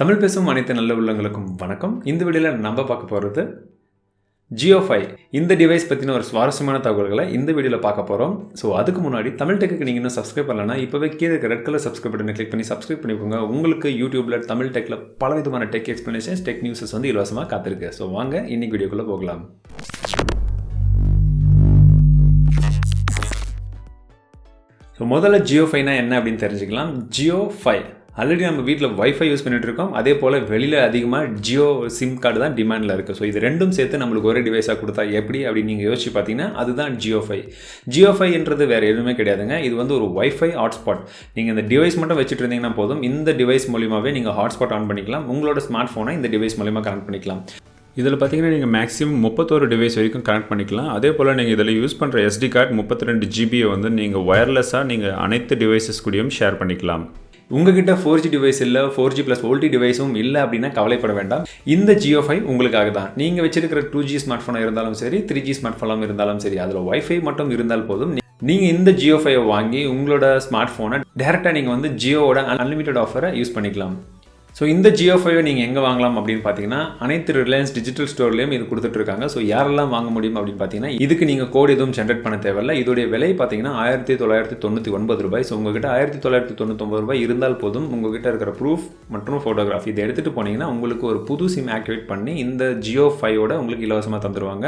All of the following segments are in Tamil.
தமிழ் பேசும் அனைத்து நல்ல உள்ளங்களுக்கும் வணக்கம். இந்த வீடியோவில் நம்ம பார்க்க போகிறது ஜியோ ஃபைவ் இந்த டிவைஸ் பற்றின ஒரு சுவாரஸ்யமான தகவல்களை இந்த வீடியோவில் பார்க்க போகிறோம் ஸோ அதுக்கு முன்னாடி தமிழ் டெக்கு நீங்கள் இன்னும் சப்ஸ்கிரைப் பண்ணலன்னா இப்போவே கீழே இருக்க ரெட் கலர் சப்ஸ்கிரைப் பட்டனை கிளிக் பண்ணி சப்ஸ்கிரைப் பண்ணிக்கோங்க. உங்களுக்கு யூடியூப்பில் தமிழ் டெக்கில் பல விதமான டெக் எக்ஸ்ப்ளனேஷன்ஸ் டெக் நியூஸஸ் வந்து இலவசமாக காத்திருக்கு. ஸோ வாங்க இன்னைக்கு வீடியோக்குள்ளே போகலாம். ஸோ முதல்ல ஜியோ ஃபைனா என்ன அப்படின்னு தெரிஞ்சுக்கலாம். ஜியோ ஃபைவ் ஆல்ரெடி நம்ம வீட்டில் ஒய்ஃபை யூஸ் பண்ணிகிட்டு இருக்கோம் அதே போல் வெளியில் அதிகமாக ஜியோ சிம் கார்டு தான் டிமாண்டில் இருக்குது ஸோ இது ரெண்டும் சேர்த்து நம்மளுக்கு ஒரே டிவைஸாக கொடுத்தா எப்படி அப்படின்னு நீங்கள் யோசிச்சு பார்த்தீங்கன்னா அதுதான் ஜியோ ஃபை ஜியோ ஃபைன்றது வேறு எதுவுமே கிடையாதுங்க. இது வந்து ஒரு ஒய்ஃபை ஹாட்ஸ்பாட் நீங்கள் இந்த டிவைஸ் மட்டும் வச்சுட்டு இருந்தீங்கன்னா போதும். இந்த டிவைஸ் மூலியமாகவே நீங்கள் ஹாட்ஸ்பாட் ஆன் பண்ணிக்கலாம். உங்களோட ஸ்மார்ட் ஃபோனை இந்த டிவைஸ் மூலிமா கனெக்ட் பண்ணிக்கலாம். இதில் பார்த்தீங்கன்னா நீங்கள் மேக்ஸிமம் முப்பத்தோரு டிவைஸ் வரைக்கும் கனெக்ட் பண்ணிக்கலாம். அதே போல் நீங்கள் இதில் யூஸ் பண்ணுற எஸ்டி கார்டு முப்பத்தி ரெண்டு ஜிபியை வந்து நீங்கள் ஒயர்லெஸ்ஸாக நீங்கள் அனைத்து டிவைசஸ் கூடயும் ஷேர் பண்ணிக்கலாம். உங்ககிட்ட ஃபோர் ஜி டிவைஸ் இல்லை ஃபோர் ஜி ப்ளஸ் ஓல்டி டிவைஸும் இல்லை அப்படின்னா கவலைப்பட வேண்டாம். இந்த ஜியோ ஃபைவ் உங்களுக்காக தான். நீங்கள் வச்சிருக்கிற டூ ஜி ஸ்மார்ட் ஃபோனாக இருந்தாலும் சரி த்ரீ ஜி ஸ்மார்ட் ஃபோனாக இருந்தாலும் சரி அதில் ஒய்ஃபை மட்டும் இருந்தால் போதும். நீங்கள் இந்த ஜியோ ஃபைவை வாங்கி உங்களோட ஸ்மார்ட் ஃபோனை டேரெக்டாக நீங்கள் வந்து ஜியோவோட அன்லிமிட்டட் ஆஃபரை யூஸ் பண்ணிக்கலாம். ஸோ இந்த ஜியோ ஃபைவை நீங்கள் எங்கே வாங்கலாம் அப்படின்னு பார்த்தீங்கன்னா அனைத்து ரிலையன்ஸ் டிஜிட்டல் ஸ்டோர்லேயும் இது கொடுத்துட்ருக்காங்க ஸோ யாரெல்லாம் வாங்க முடியும் அப்படின்னு பார்த்தீங்கன்னா இதுக்கு நீங்கள் கோடு எதுவும் ஜென்ரேட் பண்ண தேவையில்ல. இதோடைய விலை பார்த்தீங்கன்னா ஆயிரத்தி தொள்ளாயிரத்தி தொண்ணூற்றி ஒன்பது ரூபாய். ஸோ உங்ககிட்ட ஆயிரத்தி தொள்ளாயிரத்தி தொண்ணூத்தொம்பது ரூபாய் இருந்தால் போதும் உங்ககிட்ட இருக்கிற ப்ரூஃப் மற்றும் ஃபோட்டோகிராஃபி இதை எடுத்துகிட்டு போனீங்கன்னா உங்களுக்கு ஒரு புது சிம் ஆக்டிவேட் பண்ணி இந்த ஜியோ ஃபைவோட உங்களுக்கு இலவசமாக தந்துடுவாங்க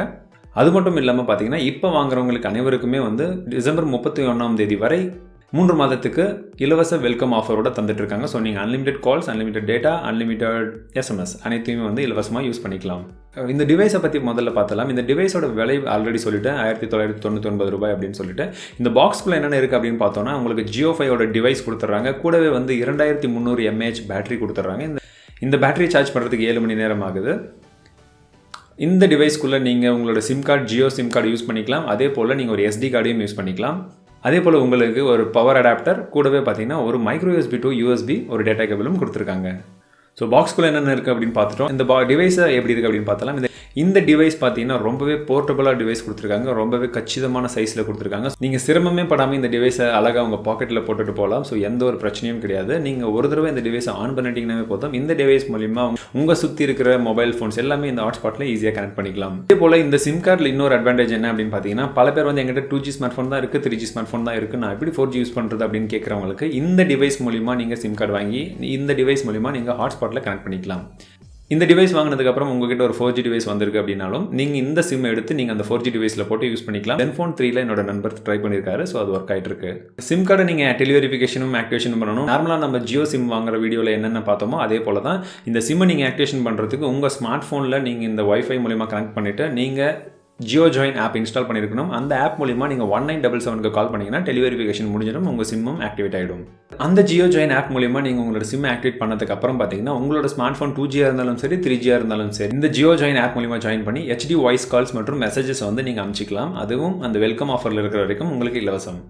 அது மட்டும் இல்லாமல் பார்த்தீங்கன்னா இப்போ வாங்குறவங்களுக்கு அனைவருக்குமே வந்து டிசம்பர் முப்பத்தி ஒன்றாம் தேதி வரை மூன்று மாதத்துக்கு இலவச வெல்கம் ஆஃபரோட தந்துட்டு இருக்காங்க. ஸோ நீங்கள் unlimited calls unlimited data unlimited SMS அனைத்தையுமே வந்து இலவசமாக யூஸ் பண்ணிக்கலாம். இந்த டிவைஸை பற்றி முதல்ல பார்த்தலாம் இந்த டிவைஸோட விலை ஆல்ரெடி சொல்லிட்டேன் ஆயிரத்தி தொள்ளாயிரத்தி தொண்ணூற்றி ஒன்பது ரூபாய் அப்படின்னு சொல்லிட்டு இந்த பாக்ஸ்குள்ளே என்னென்ன இருக்குது அப்படின்னு பார்த்தோன்னா உங்களுக்கு ஜியோ ஃபைவோட டிவைஸ் கொடுத்துட்றாங்க. கூடவே வந்து இரண்டாயிரத்தி முந்நூறு எம்ஏஹெச் பேட்டரி கொடுத்துட்றாங்க. இந்த இந்த பேட்டரி சார்ஜ் பண்ணுறதுக்கு ஏழு மணி நேரம் ஆகுது. இந்த டிவைஸ்க்குள்ளே நீங்கள் உங்களோட SIM card Jio SIM card use பண்ணிக்கலாம். அதே போல் நீங்கள் ஒரு எஸ்டி கார்டையும் யூஸ் பண்ணிக்கலாம். அதே போல் உங்களுக்கு ஒரு பவர் அடாப்டர் கூடவே பார்த்தீங்கன்னா ஒரு மைக்ரோ யூஎஸ்பி டு யூஎஸ்பி ஒரு டேட்டா கேபிளும் கொடுத்துருக்காங்க. ஸோ பாக்ஸ்குள்ளே என்னென்ன இருக்குது அப்படின்னு பார்த்துட்டோம். இந்த பா டிவைஸை எப்படி இருக்குது அப்படின்னு பார்த்தாலும் இந்த இந்த டிவைஸ் பார்த்தீங்கன்னா ரொம்பவே போர்ட்டபுளாக டிவைஸ் கொடுத்துருக்காங்க. ரொம்பவே கச்சிதமான சைஸில் கொடுத்துருக்காங்க. நீங்கள் சிரமமே படாமல் இந்த டிவைஸை அழகாக உங்கள் பாக்கெட்டில் போட்டுட்டு போகலாம். ஸோ எந்த ஒரு பிரச்சனையும் கிடையாது. நீங்கள் ஒரு தடவை இந்த டிவைஸை ஆன் பண்ணிட்டீங்கன்னாவே போதும். இந்த டிவைஸ் மூலிமா உங்கள் சுற்றி இருக்கிற மொபைல் ஃபோன்ஸ் எல்லாமே இந்த ஹாட்ஸ்பாட்டில் ஈஸியாக கனெக்ட் பண்ணிக்கலாம். இதே போல் இந்த சிம் கார்டில் இன்னொரு அட்வான்டேஜ் என்ன அப்படின்னு பார்த்தீங்கன்னா பல பேர் வந்து எங்கிட்ட டூ ஜி ஸ்மார்ட் ஃபோன் தான் இருக்குது த்ரீ ஜி ஸ்மார்ட் ஃபோன் தான் இருக்குது நான் எப்படி ஃபோர் ஜி யூஸ் பண்ணுறது அப்படின்னு கேட்குறவங்களுக்கு இந்த டிவைஸ் மூலிமா நீங்கள் சிம் கார்டு வாங்கி இந்த டிவைஸ் மூலிமா நீங்கள் ஹாட்ஸ்பாட்டில் கனெக்ட் பண்ணிக்கலாம். இந்த டிவைஸ் வாங்கினதுக்கப்புறம் உங்ககிட்ட ஒரு ஃபோர் ஜி டிவைஸ் வந்திருக்கு அப்படின்னாலும் நீங்கள் இந்த சிம் எடுத்து நீங்கள் அந்த ஃபோர் ஜி டிவைஸில் போட்டு யூஸ் பண்ணிக்கலாம். ஃபோன் த்ரீல என்னோட நண்பர் ட்ரை பண்ணியிருக்காரு ஸோ அது ஒர்க் ஆகிட்டு இருக்கு சிம் கார்டை நீங்கள் டெலிவரிஃபிகேஷனும் ஆக்டிவேஷன் பண்ணணும். நார்மலாக நம்ம ஜியோ சிம் வாங்குற வீடியோவில் என்னென்ன பார்த்தோமோ அதே போல தான் இந்த சிம்மை நீங்கள் ஆக்டிவேஷன் பண்ணுறதுக்கு உங்கள் ஸ்மார்ட் ஃபோனில் நீங்கள் இந்த ஒய்ஃபை மூலிமா கனெக்ட் பண்ணிவிட்டு நீங்கள் ஜியோ ஜாயின் ஆப் இன்ஸ்டால் பண்ணியிருக்கணும் அந்த ஆப் மூலிமா நீங்கள் ஒன் நைன் டபுள் செவனுக்கு கால் பண்ணிங்கன்னா டெலிவரிஃபிகேஷன் முடிஞ்சிடும் உங்கள் சிம்மும் ஆக்டிவேட் ஆகிடும் அந்த ஜியோ ஜாயின் ஆப் மூலிமா நீங்கள் உங்களோட சிம் ஆக்டிவேட் பண்ணதுக்கப்புறம் பார்த்தீங்கன்னா உங்களோட ஸ்மார்ட் ஃபோன் டூ ஜியாக இருந்தாலும் சரி த்ரீ ஜியாக இருந்தாலும் சரி இந்த ஜியோ ஜாயின் ஆப் மூலிமா ஜாயின் பண்ணி ஹெச்டி வாய்ஸ் கால்ஸ் மற்றும் மெசேஜஸ் வந்து நீங்கள் அனுப்பிச்சிக்கலாம் அதுவும் அந்த வெல்கம் ஆஃபரில் இருக்கிற வரைக்கும் உங்களுக்கு இலவசம்.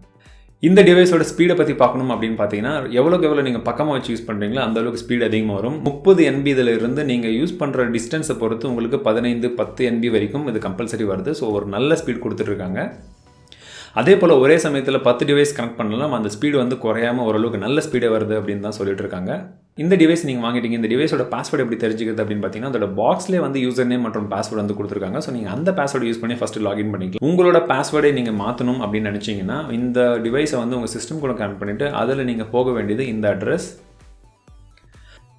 இந்த டிவைஸோட ஸ்பீடை பற்றி பார்க்கணும் அப்படின்னு பார்த்தீங்கன்னா எவ்வளோக்கு எவ்வளோ நீங்கள் பக்கமாக வச்சு யூஸ் பண்ணுறீங்களோ அந்த அளவுக்கு ஸ்பீடு அதிகமாக வரும். முப்பது என்பி இதில் இருந்து நீங்கள் யூஸ் பண்ணுற டிஸ்டன்ஸை பொறுத்து உங்களுக்கு பதினைந்து பத்து என்பி வரைக்கும் இது கம்பல்சரி வருது. ஸோ ஒரு நல்ல ஸ்பீட் கொடுத்துட்ருக்காங்க அதே போல் ஒரே சமயத்தில் பத்து டிவைஸ் கனெக்ட் பண்ணலாம். அந்த ஸ்பீடு வந்து குறையாமல் ஓரளவுக்கு நல்ல ஸ்பீடே வருது அப்படின்னு தான் சொல்லிட்டு இருக்காங்க. இந்த டிவைஸ் நீங்கள் வாங்கிட்டீங்க. இந்த டிவைஸோட பாஸ்வேர்டு எப்படி தெரிஞ்சுக்கிறது அப்படின்னு பார்த்தீங்கன்னா அதோட பாக்ஸ்லேயே வந்து யூசர் நேம் மற்றும் பாஸ்வேர்டு வந்து கொடுத்துருக்காங்க. ஸோ நீங்கள் அந்த பாஸ்வேர்டு யூஸ் பண்ணி ஃபஸ்ட்டு லாகின் பண்ணிக்கலாம். உங்களோட பாஸ்வேர்டை நீங்கள் மாற்றணும் அப்படின்னு நினச்சிங்கன்னா இந்த டிவைஸை வந்து உங்கள் சிஸ்டம் கூட கனெக்ட் பண்ணிவிட்டு அதில் நீங்கள் போக வேண்டியது இந்த address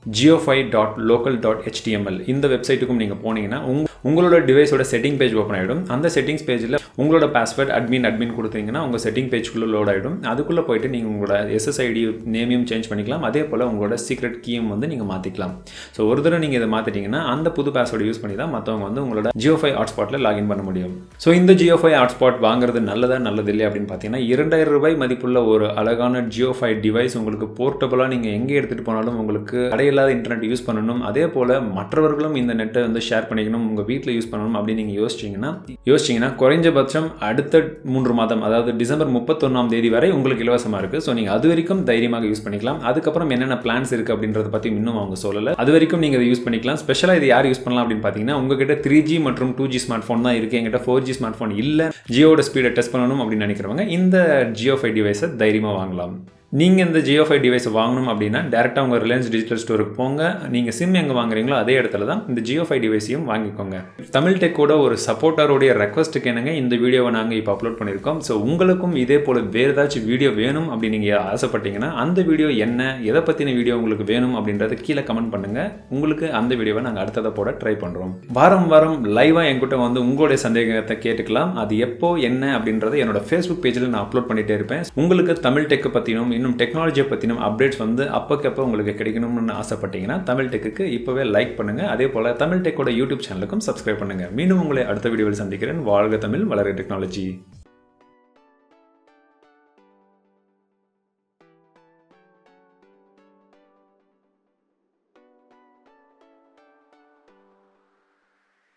JioFi dot local dot HTML இந்த வெப்சைட்டுக்கும் நீங்கள் போனீங்கன்னா உங் உங்களோட டிவைஸோட செட்டிங் பேஜ் ஓப்பன் ஆகிடும் அந்த செட்டிங்ஸ் பேஜில் உங்களோட பாஸ்வேர்ட் அட்மின் அட்மின் கொடுத்தீங்கன்னா உங்கள் செட்டிங் பேஜ்க்குள்ளே லோட் ஆகிடும் அதுக்குள்ளே போயிட்டு நீங்கள் உங்களோட எஸ்எஸ்ஐடி நேமையும் சேஞ்ச் பண்ணிக்கலாம். அதே போல் உங்களோட சீக்ரெட் கீயும் வந்து நீங்கள் மாற்றிக்கலாம் ஸோ ஒரு தடவை நீங்கள் இதை மாற்றிட்டீங்கன்னா அந்த புது பாஸ்வேர்டு யூஸ் பண்ணி தான் மற்றவங்க வந்து உங்களோட ஜியோஃபை ஹாட்ஸ்பாட்டில் லாகின் பண்ண முடியும். ஸோ இந்த ஜியோ ஃபை ஹாட்ஸ்பாட் வாங்குறது நல்லதா நல்லது இல்லை அப்படின்னு பார்த்தீங்கன்னா இரண்டாயிரம் ரூபாய் மதிப்புள்ள ஒரு அழகான ஜியோஃபை டிவைஸ் உங்களுக்கு போர்ட்டபுளாக நீங்கள் எங்கே எடுத்துகிட்டு போனாலும் உங்களுக்கு இல்லாத இன்டர்நெட் யூஸ் பண்ணணும். அதே போல் மற்றவர்களும் இந்த நெட்டை வந்து ஷேர் பண்ணிக்கணும் உங்கள் வீட்டில் யூஸ் பண்ணணும் அப்படின்னு நீங்கள் யோசிச்சிங்கன்னா யோசிச்சிங்கன்னா குறைஞ்சபட்சம் அடுத்த மூன்று மாதம் அதாவது டிசம்பர் முப்பத்தொன்னாம் தேதி வரை உங்களுக்கு இலவசமாக இருக்குது ஸோ நீங்கள் அது வரைக்கும் தைரியமாக யூஸ் பண்ணிக்கலாம். அதுக்கப்புறம் என்னென்ன பிளான்ஸ் இருக்குது அப்படின்றத பற்றி இன்னும் அவங்க சொல்லலை. அது வரைக்கும் நீங்கள் இதை யூஸ் பண்ணிக்கலாம். ஸ்பெஷலாக இது யார் யூஸ் பண்ணலாம் அப்படின்னு பார்த்தீங்கன்னா உங்ககிட்ட த்ரீ ஜி மற்றும் டூ ஜி ஸ்மார்ட் ஃபோன் தான் இருக்குது எங்கிட்ட ஃபோர் ஜி ஸ்மார்ட் ஃபோன் இல்லை ஜியோட ஸ்பீடை டெஸ்ட் பண்ணணும் அப்படின்னு நினைக்கிறவங்க இந்த ஜியோ ஃபைவ் டிவைஸை தைரியமாக வாங்கலாம். நீங்கள் இந்த ஜியோ ஃபைவ் டிவைஸ் வாங்கணும் அப்படின்னா டேரெக்டாக உங்கள் ரிலையன்ஸ் டிஜிட்டல் ஸ்டோருக்கு போங்க. நீங்கள் சிம் எங்கே வாங்குறீங்களோ அதே இடத்துல தான் இந்த ஜியோ ஃபைவ் டிவைஸையும் வாங்கிக்கோங்க. தமிழ் டெக்கோட ஒரு சப்போர்ட்டருடைய ரெக்வஸ்ட்டுக்கு என்னங்க இந்த வீடியோவை நாங்கள் இப்போ அப்லோட் பண்ணியிருக்கோம் ஸோ உங்களுக்கும் இதே போல் வேறு ஏதாச்சும் வீடியோ வேணும் அப்படின்னு நீங்கள் ஆசைப்பட்டீங்கன்னா அந்த வீடியோ என்ன எதை பற்றின வீடியோ உங்களுக்கு வேணும் அப்படின்றத கீழே கமெண்ட் பண்ணுங்கள் உங்களுக்கு அந்த வீடியோவை நாங்கள் அடுத்ததை போட ட்ரை பண்ணுறோம் வாரம் வாரம் லைவாக என்கிட்ட வந்து உங்களுடைய சந்தேகத்தை கேட்டுக்கலாம். அது எப்போ என்ன அப்படின்றத என்னோட ஃபேஸ்புக் பேஜில் நான் அப்லோட் பண்ணிகிட்டே இருப்பேன். உங்களுக்கு தமிழ் டெக்கை பற்றினும் இன்னும் டெக்னாலஜியை பற்றினும் அப்டேட்ஸ் வந்து அப்பக்கப்போ உங்களுக்கு கிடைக்கணும்னு ஆசைப்பட்டீங்கன்னா தமிழ் டெக்குக்கு இப்போவே லைக் பண்ணுங்கள் அதே போல் தமிழ் டெக்கோட யூடியூப் சேனலுக்கும் சப்ஸ்கிரைப் பண்ணுங்கள் மீண்டும் உங்களை அடுத்த வீடியோவில் சந்திக்கிறேன். வாழ்க தமிழ் வளர டெக்னாலஜி